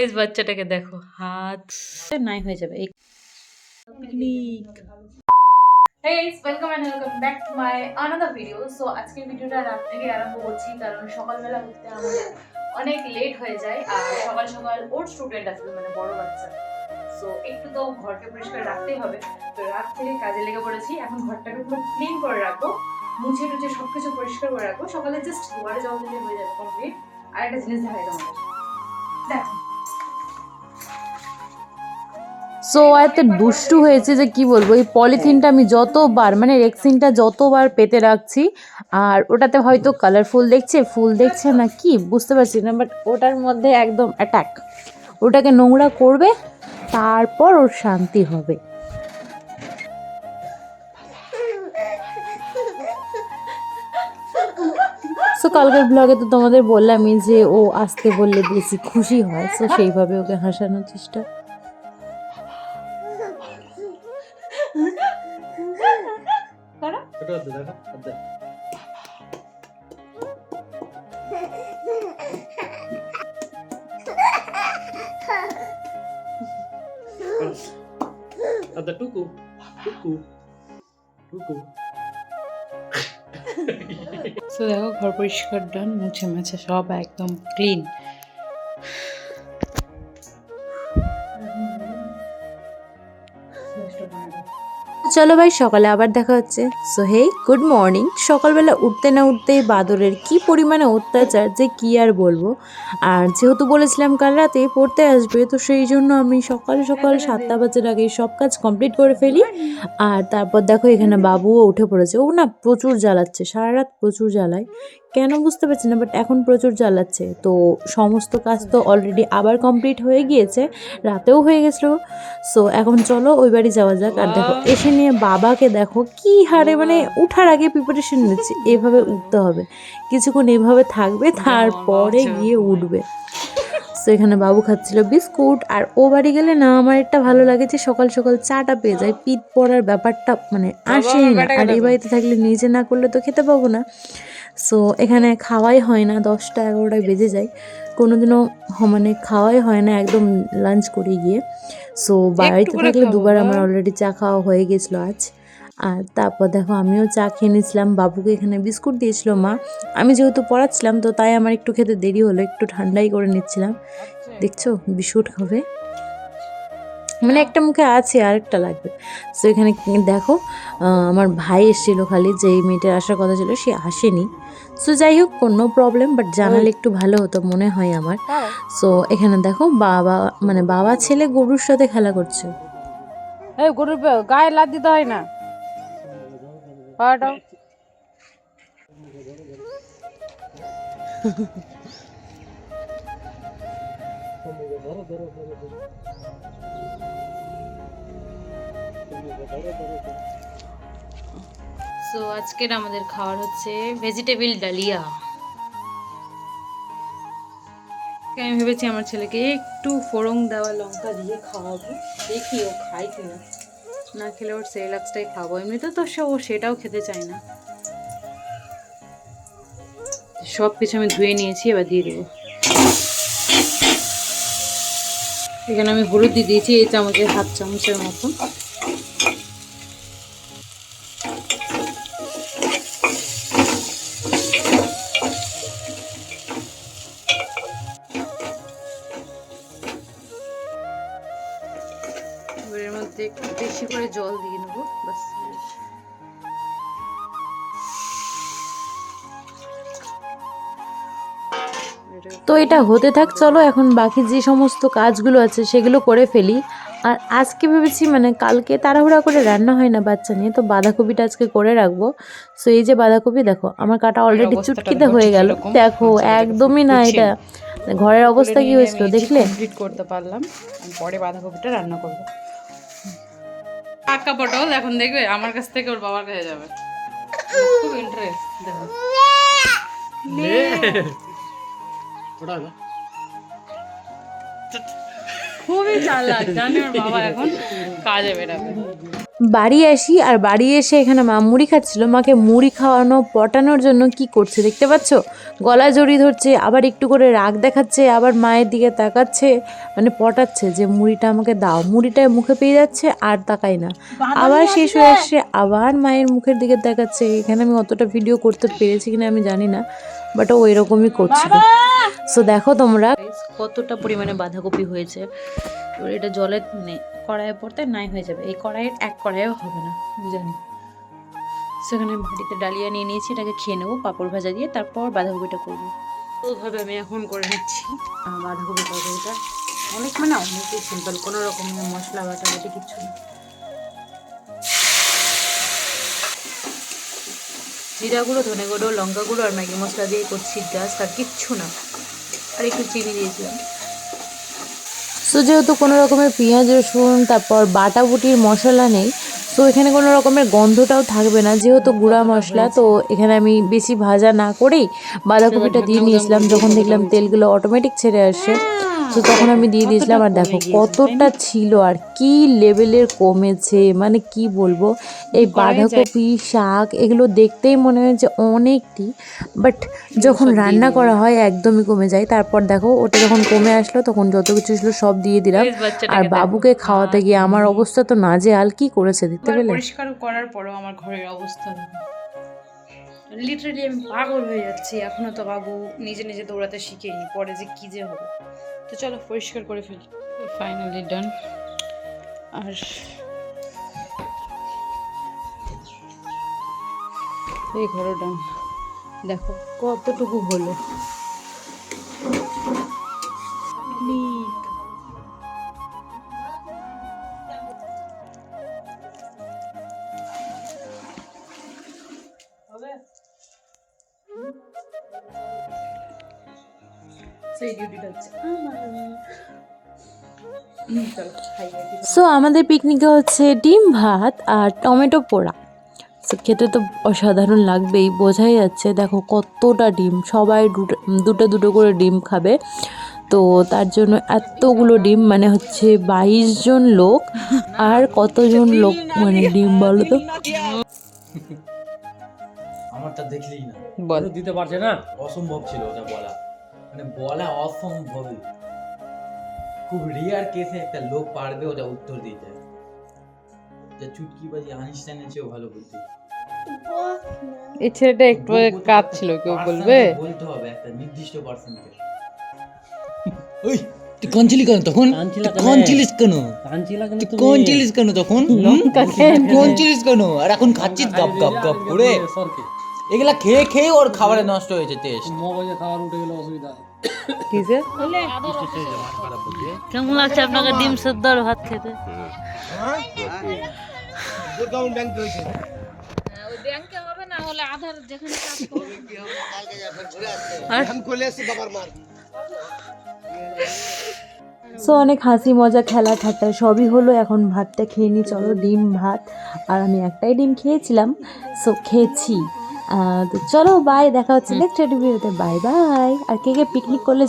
Guys বাচ্চাটাকে দেখো। হাত নাই হয়ে যাবে। Picnic. Back to my another video. So আজকের ভিডিওটা রাত থেকে আরম্ভ করছি কারণ সকালবেলা উঠতে আমাদের অনেক লেট হয়ে যায় আর সকাল সকাল ওর স্টুডেন্ট আসবে মানে বড় বাচ্চা। সো একটু তো ঘরকে পরিষ্কার রাখতেই হবে। তো রাত থেকে কাজে লেগে পড়েছি। এখন ঘরটাকে পুরো ক্লিন করে রাখব মুছে টুছে সবকিছু পরিষ্কার করে রাখব। সকালে জাস্ট দুয়ারে জল দিলে হয়ে যাবে কমপ্লিট আর একটা জিনিস দেখাই তোমাদের। দেখো সো এত দুষ্টু হয়েছে যে কি বলব? এই পলিথিনটা আমি যতবার মানে রেক্সিনটা যতবার পেতে রাখছি, আর ওটাতে হয়তো কালারফুল দেখছে, ফুল দেখছে না কি, বুঝতে পারছি না বাট ওটার মধ্যে একদম অ্যাটাক ওটাকে নোংরা করবে, তারপর ওর শান্তি হবে। সো কালকের ব্লগে তো তোমাদের বললামই যে ও আসতে বললে বেশি খুশি হয় সো সেইভাবে ওকে হাসানোর চেষ্টা ছোট হচ্ছে দেখো টুকু সো দেখো ঘর পরিষ্কার ডান মুছে মুছে সব একদম ক্লিন চলো ভাই, সকালে আবার দেখা হচ্ছে। সো হে গুড মর্নিং সকালবেলা উঠতে না উঠতে বাদরের কি পরিমাণে অত্যাচার যে কি আর বলব। আর যেহেতু বলেছিলাম কাল রাতে পড়তে আসবে, তো সেই জন্য আমি সকাল সকাল সাতটা বাজার আগে সব কাজ কমপ্লিট করে ফেলি। আর তারপর দেখো, এখানে বাবুও উঠে পড়েছে। ও না প্রচুর জ্বালাচ্ছে সারা রাত প্রচুর জ্বালায়। কেন বুঝতে পারছি না বাট এখন প্রচুর জ্বালাচ্ছে। তো সমস্ত কাজ তো অলরেডি আবার কমপ্লিট হয়ে গিয়েছে, রাতেও হয়ে গেছিল। সো এখন চলো, ওই বাড়ি যাওয়া যাক। আর দেখো, এসে নিয়ে বাবাকে দেখো কি হারে মানে উঠার আগে প্রিপারেশন নিচ্ছে। এভাবে উঠতে হবে। কিছুক্ষণ এভাবে থাকবে তারপরে গিয়ে উঠবে। সো এখানে বাবু খাচ্ছিল বিস্কুট আর ও বাড়ি গেলে না আমার একটা ভালো লাগে যে সকাল সকাল চাটা পেয়ে যায়। পিঠ পড়ার ব্যাপারটা মানে আসেই না। আর এই বাড়িতে থাকলে নিজে না করলে তো খেতে পাবো না। সো এখানে খাওয়াই হয় না দশটা এগারোটায় বেজে যায়। কোনোদিনও মানে খাওয়াই হয় না একদম লাঞ্চ করে গিয়ে। সো বাড়িতে থাকলে দুবার আমার অলরেডি চা খাওয়া হয়ে গেছিল আজ। আর তারপর দেখো আমিও চা খেয়ে নিয়েছিলাম বাবুকে এখানে বিস্কুট দিয়েছিল মা। আমি যেহেতু পড়াচ্ছিলাম তো তাই আমার একটু খেতে দেরি হলো একটু ঠান্ডাই করে নিচ্ছিলাম। দেখছ বিস্কুট খাবে মানে একটা মুখে আছে আরেকটা লাগবে। তো এখানে দেখো আমার ভাই এসেছিল খালি যে এই মেয়েটার আসার কথা ছিল সে আসেনি। সো যাই হোক কোনো প্রবলেম বাট জানালে একটু ভালো হতো মনে হয় আমার। সো এখানে দেখো বাবা মানে বাবা ছেলে গরুর সাথে খেলা করছে। এই গরুর গায়ে লাদ দিতে হয় না। পাওয়াটাও। সো আজকের আমাদের খাবার হচ্ছে ভেজিটেবিল ডালিয়া। আমি ভেবেছি আমার ছেলেকে একটু ফোড়ং দেওয়া লঙ্কা দিয়ে খাওয়াবো। দেখি ও খায় কিনা। না খেলে ওর সেলাক্সটাই খাব। এমনিতে তো সে ও সেটাও খেতে চায় না। সব কিছু আমি ধুয়ে নিয়েছি, এবার দিয়ে দেবো। এখানে আমি হলুদ দিয়ে দিয়েছি, এই চামচের হাত চামচের মতো। এর মধ্যে বেশি করে জল দিয়ে নেব, বাস। তো এটা হতে থাক চলো এখন বাকি যে সমস্ত কাজগুলো আছে সেগুলো করে ফেলি। আর আজকে ভেবেছি মানে কালকে তাড়াহুড়া করে রান্না হয় না বাচ্চা নিয়ে তো বাঁধাকপিটা আজকে করে রাখব। সো এই যে বাঁধাকপি দেখো আমার কাটা অলরেডি চুটকিতে হয়ে গেল। দেখো একদমই না এটা। ঘরের অবস্থা কি হয়েছিল দেখলে? কমপ্লিট করতে পারলাম। পরে বাঁধাকপিটা রান্না করব। পাকা পটল এখন দেখবে আমার কাছ থেকে ওর বাবার কাছে যাবে। খুব ইন্টারেস্ট দেখো। খুবই চালাক জানে ওর বাবা এখন কাজে বেরাবে। বাড়ি আসি আর বাড়ি এসে এখানে মা মুড়ি খাচ্ছিল। মাকে মুড়ি খাওয়ানো পটানোর জন্য কি করছে দেখতে পাচ্ছ? গলা জড়িয়ে ধরছে আবার একটু করে রাগ দেখাচ্ছে আবার মায়ের দিকে তাকাচ্ছে মানে পটাচ্ছে যে মুড়িটা আমাকে দাও। মুড়িটা মুখে পেয়ে যাচ্ছে আর তাকাই না। আবার শেষ হয়ে আসছে আবার মায়ের মুখের দিকে দেখাচ্ছে এখানে আমি অতটা ভিডিও করতে পেরেছি কিনা আমি জানি না। বাট ও এরকমই করছিল। সো দেখো তোমরা। কতটা পরিমাণে বাঁধাকপি হয়েছে। এবার এটা জলে মানে কড়াইয়ে পড়তে নাই হয়ে যাবে। এই কড়াইয়ের এক কড়াইও হবে না জানি সেখানে ভাটিতে ডালিয়া নিয়ে নিয়েছি এটাকে খেয়ে নেব পাঁপড় ভাজা দিয়ে তারপর বাঁধাকপিটা করব। ওভাবে আমি এখন করে নিচ্ছি। বাঁধাকপি তরকারিটা অনেক মানে অনেকই সিম্পল কোনো রকম মশলা বাটা বাটি কিচ্ছু না। জিরা গুঁড়ো ধনে গুঁড়ো লঙ্কা গুঁড়ো আর ম্যাগি মশলা দিয়ে করছি জাস্ট আর কিচ্ছু না। আর একটু চিনি দিয়েছিলাম সো যেহেতু কোনো রকমের পেঁয়াজ রসুন তারপর বাটা বুটির মশলা নেই তো এখানে কোনো রকমের গন্ধটাও থাকবে না। যেহেতু গুঁড়া মশলা তো এখানে আমি বেশি ভাজা না করেই বাঁধাকপিটা দিয়ে নিয়েছিলাম। যখন দেখলাম তেলগুলো অটোমেটিক ছেড়ে আসে তো তখন আমি দিয়ে দিয়েছিলাম আর দেখো কতটা ছিল আর কি লেভেলের কমেছে মানে কি বলব? এই বাঁধাকপি শাক এগুলো দেখতেই মনে হয় যে অনেকটি বাট যখন রান্না করা হয় একদমই কমে যায়। তারপর দেখো ওটা যখন কমে আসলো তখন যত কিছু ছিল সব দিয়ে দিলাম। আর বাবুকে খাওয়াতে গিয়ে আমার অবস্থা তো নাজেহাল কি করেছে দেখতে পেলে? পরিষ্কার করার পরেও আমার ঘরের অবস্থা লিটারালি আমি পাগল হয়ে যাচ্ছি। এখনও তো বাবু নিজে নিজে দৌড়াতে শিখেনি পরে যে কি যে হবে। তো চলো পরিষ্কার করে ফেলি। ফাইনালি ডান আর এই ঘরও ডান দেখো কতটুকু হলো। সেই ডিউটিটা হচ্ছে। সো আমাদের পিকনিকে হচ্ছে ডিম ভাত আর টমেটো পোড়া। খেতে তো অসাধারণ লাগবেই বোঝাই যাচ্ছে দেখো কতটা ডিম সবাই দুটো দুটো দুটো করে ডিম খাবে। তো তার জন্য এতগুলো ডিম মানে হচ্ছে বাইশ জন লোক আর কতজন লোক মানে ডিম বলো তো? আমারটা দেখলেই না। বল। দিতে পারছে না? অসম্ভব ছিল ওটা বলা। মানে বলা অসম্ভবই খুব রিয়ার কেসে একটা লোক পারবে ওটা উত্তর দিতে। যে চুটকিবাজি আইনস্টাইনের চেয়েও ভালো বুদ্ধি। এই ছেলেটা একটু কাঁদছিল কেউ বলবে? বলতে হবে একটা নির্দিষ্ট ওই তুই কাঁদছিলি কেন তখন? কাঁদছিলিস কেন? তুই কাঁদছিলিস কেন তখন? কাঁদছিলিস কেন? আর এখন খাচ্ছিস গাপ গাপ গাপ করে এগুলা খেয়ে খেয়ে ওর খাবারে নষ্ট হয়েছে টেস্ট মগজে খাবার উঠে গেলে কিসে কেমন লাগছে আপনাকে ডিম সেদ্ধ আর ভাত খেতে? সো অনেক হাসি মজা খেলা ঠাট্টা সবই হলো এখন ভাতটা খেয়ে নি চলো ডিম ভাত। আর আমি একটাই ডিম খেয়েছিলাম সো খেয়েছি। তো চলো বাই দেখা হচ্ছে নেক্সট ভিডিওতে বাই বাই আর কে কে পিকনিক করলে